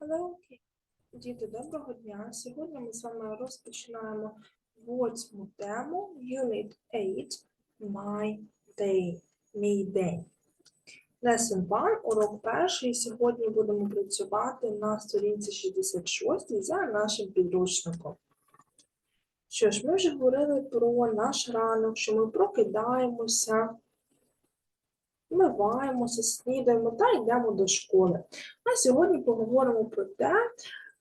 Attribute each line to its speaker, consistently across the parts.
Speaker 1: Hello, діти, доброго дня. Сьогодні ми з вами розпочинаємо восьму тему Unit 8 My Day, мій день. Lesson 1, урок перший. Сьогодні будемо працювати на сторінці 66 за нашим підручником. Що ж, ми вже говорили про наш ранок, що ми прокидаємося, вмиваємося, снідаємо та йдемо до школи. А сьогодні поговоримо про те,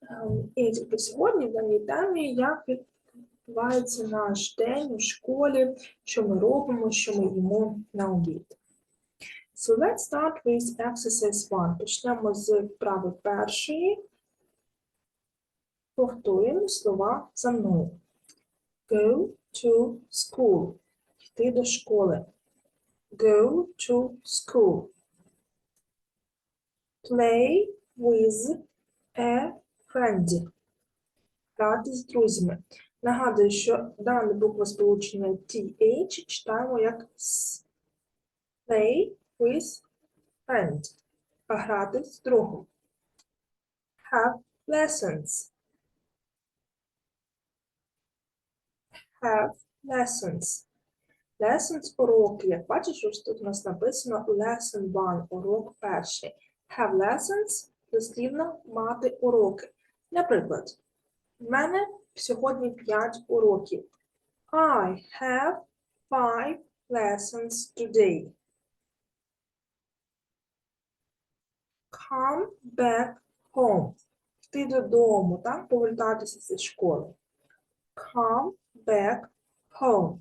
Speaker 1: ем, і тільки сьогодні, в даній темі, як відбувається наш день у школі, що ми робимо, що ми їмо на обід. So let's start with exercise 1. Почнемо з вправи першої. Повторюємо слова за мною. Go to school. Йти до школи. Go to school. Play with a friend. Грати з друзями. Нагадую, що дане буква сполучення TH читаємо як S. Play with friend. Грати з другом. Have lessons. Have lessons. Lessons – уроки. Як бачиш, ось тут у нас написано lesson one, урок перший. Have lessons – дослівно мати уроки. Наприклад, в мене сьогодні 5 уроків. I have five lessons today. Come back home. Йти додому, так? Повертатися зі школи. Come back home.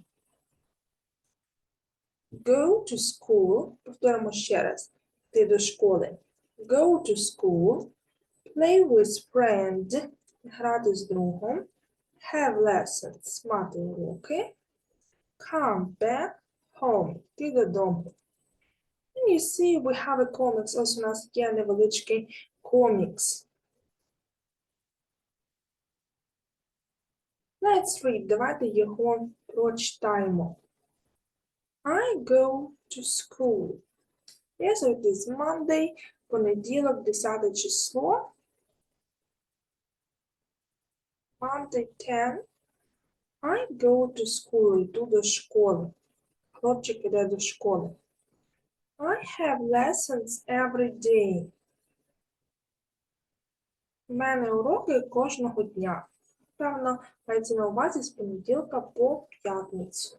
Speaker 1: Go to school. Повторимо ще раз. Йти до школи. Go to school. Play with friend. Грати з другом. Have lessons. Мати уроки. Come back home. Йти додому. And you see, we have a comics. Ось у нас є невеличкий комікс. Let's read. Давайте його прочитаємо. I go to school. Yes, it is Monday, понеділок, 10 число. Monday 10. I go to school. Йду до школи. Хлопчик іде до школи. I have lessons every day. У мене уроки кожного дня. Певно, мається на увазі з понеділка по п'ятницю.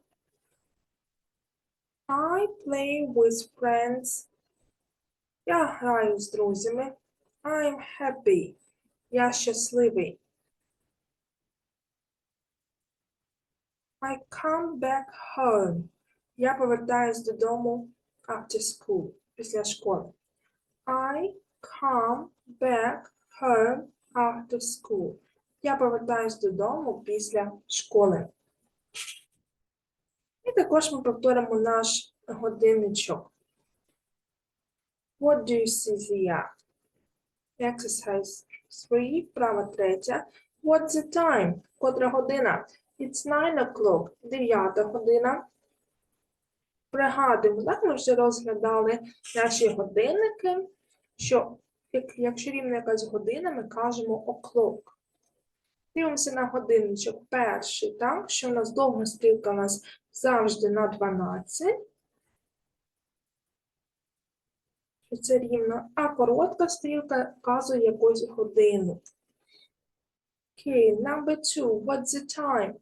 Speaker 1: I play with friends. Я граю з друзями. I'm happy. Я щасливий. I come back home. Я повертаюсь додому after school, після школи. I come back home after school. Я повертаюсь додому після школи. І також ми повторимо наш годинничок. What do you see there? Exercise 3, вправа третя. What's the time? Котра година? It's 9 o'clock, 9 година. Пригадуємо, так ми вже розглядали наші годинники, що якщо рівна якась година, ми кажемо o'clock. Дивимося на годинничок перший, так? Що у нас довга стрілка у нас завжди на 12. Що це рівно. А коротка стрілка вказує якусь годину. Okay, number two. What's the time?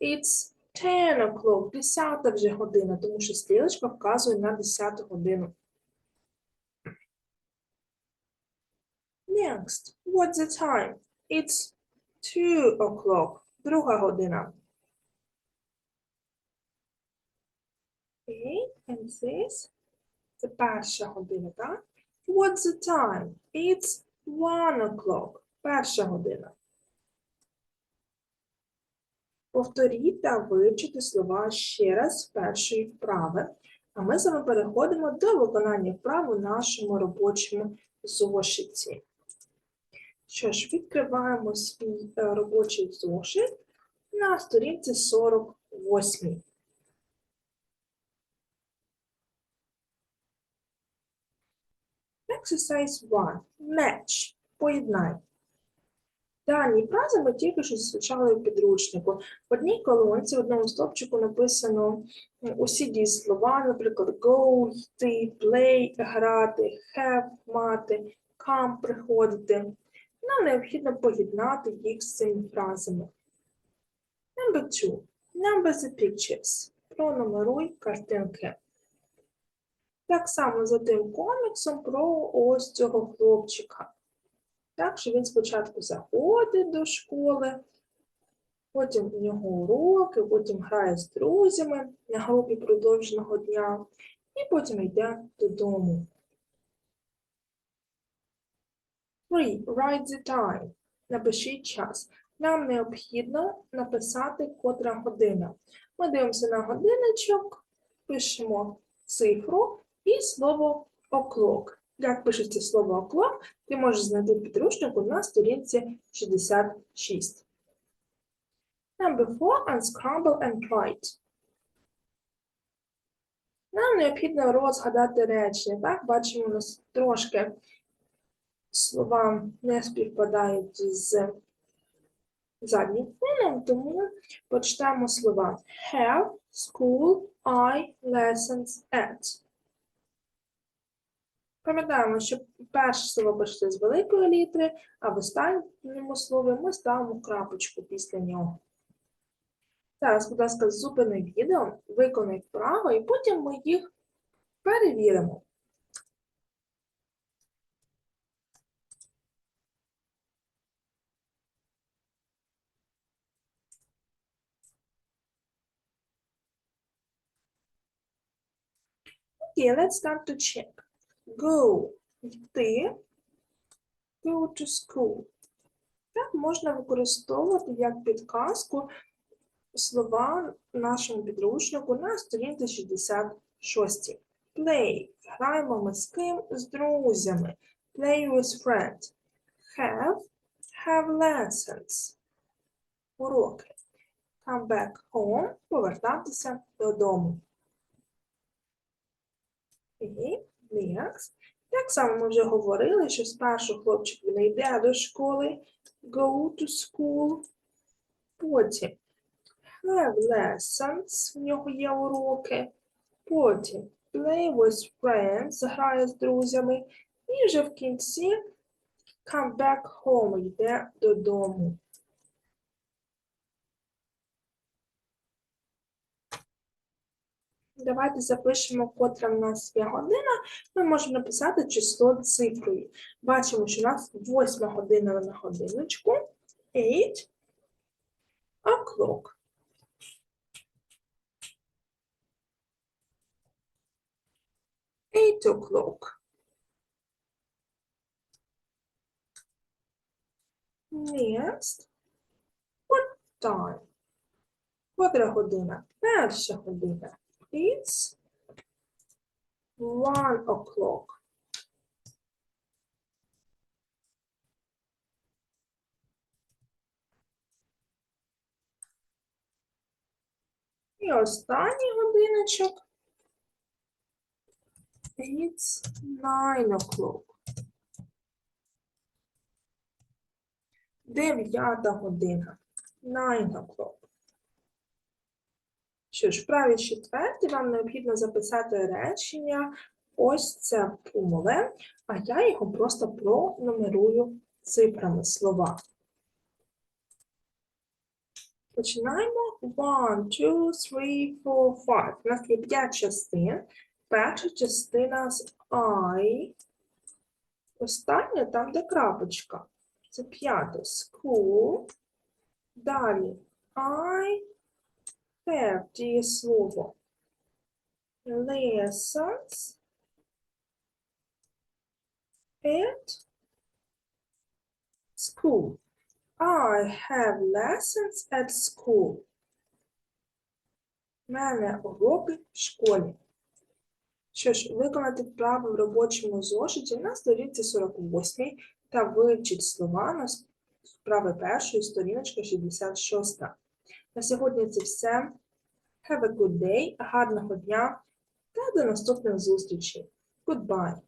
Speaker 1: It's 10 o'clock. 10 вже година, тому що стрілочка вказує на 10 годину. Next. What's the time? It's 2 o'clock. Друга година. Okay, and this? Це перша година, так? What's the time? It's 1 o'clock. Перша година. Повторіть та вивчіть слова ще раз першої вправи. А ми з вами переходимо до виконання вправ у нашому робочому зошиті. Що ж, відкриваємо свій е, робочий зошит на сторінці 48. Exercise 1. Match. Поєднай. Дані фрази ми тільки що зустрічали в підручнику. В одній колонці, в одному стовпчику написано усі дієслова, наприклад, go, йти, play, грати, have, мати, come, приходити. Нам необхідно поєднати їх з цими фразами. Number two. Number the pictures. Пронумеруй картинки. Так само за тим коміксом про ось цього хлопчика. Так, що він спочатку заходить до школи, потім у нього уроки, потім грає з друзями на групі продовженого дня, і потім йде додому. Three. Write the time. Напишіть час. Нам необхідно написати котра година. Ми дивимося на годинничок, пишемо цифру і слово o'clock. Як пишеться слово o'clock, ти можеш знайти в підручнику на сторінці 66. Number four, unscramble and write. Нам необхідно розгадати речення. Так, бачимо, у нас трошки слова не співпадають з заднім тому почитаємо слова have, school, I, lessons, at. Пам'ятаємо, що перше слово пишеться з великої літери, а в останньому слові ми ставимо крапочку після нього. Зараз, будь ласка, зупини відео, виконай вправо, і потім ми їх перевіримо. Okay, let's start to check. Go – йти, go to school. Так можна використовувати як підказку слова нашому підручнику на сторінці 66. Play. Граємо ми з ким? З друзями. Play with friends. Have. Have lessons. Уроки. Come back home. Повертатися додому. Next. Так само ми вже говорили, що спершу хлопчик він йде до школи, go to school, потім have lessons, в нього є уроки, потім play with friends, грає з друзями, і вже в кінці come back home, йде додому. Давайте запишемо, котра в нас є година. Ми можемо написати число цифрою. Бачимо, що у нас 8 година на годиночку. 8 o'clock. Eight o'clock. Next. What time? Котра година? Перша година. It's one o'clock. І останній годиночок. It's nine o'clock. Дев'ята година. Nine o'clock. Що ж, в правій четверті вам необхідно записати речення ось це пумове, а я його просто пронумерую цифрами слова. Починаємо. One, two, three, four, five. У нас є п'ять частин. Перша частина з I. Остання там, де крапочка. Це п'ята. School. Далі I have дієслово. Lessons. At school. I have lessons at school. У мене уроки в школі. Що ж, виконати вправи в робочому зошиті на сторінці 48 та вивчіть слова на вправи першої сторіночки 66. На сьогодні це все. Have a good day, гарного дня та до наступних зустрічей. Goodbye.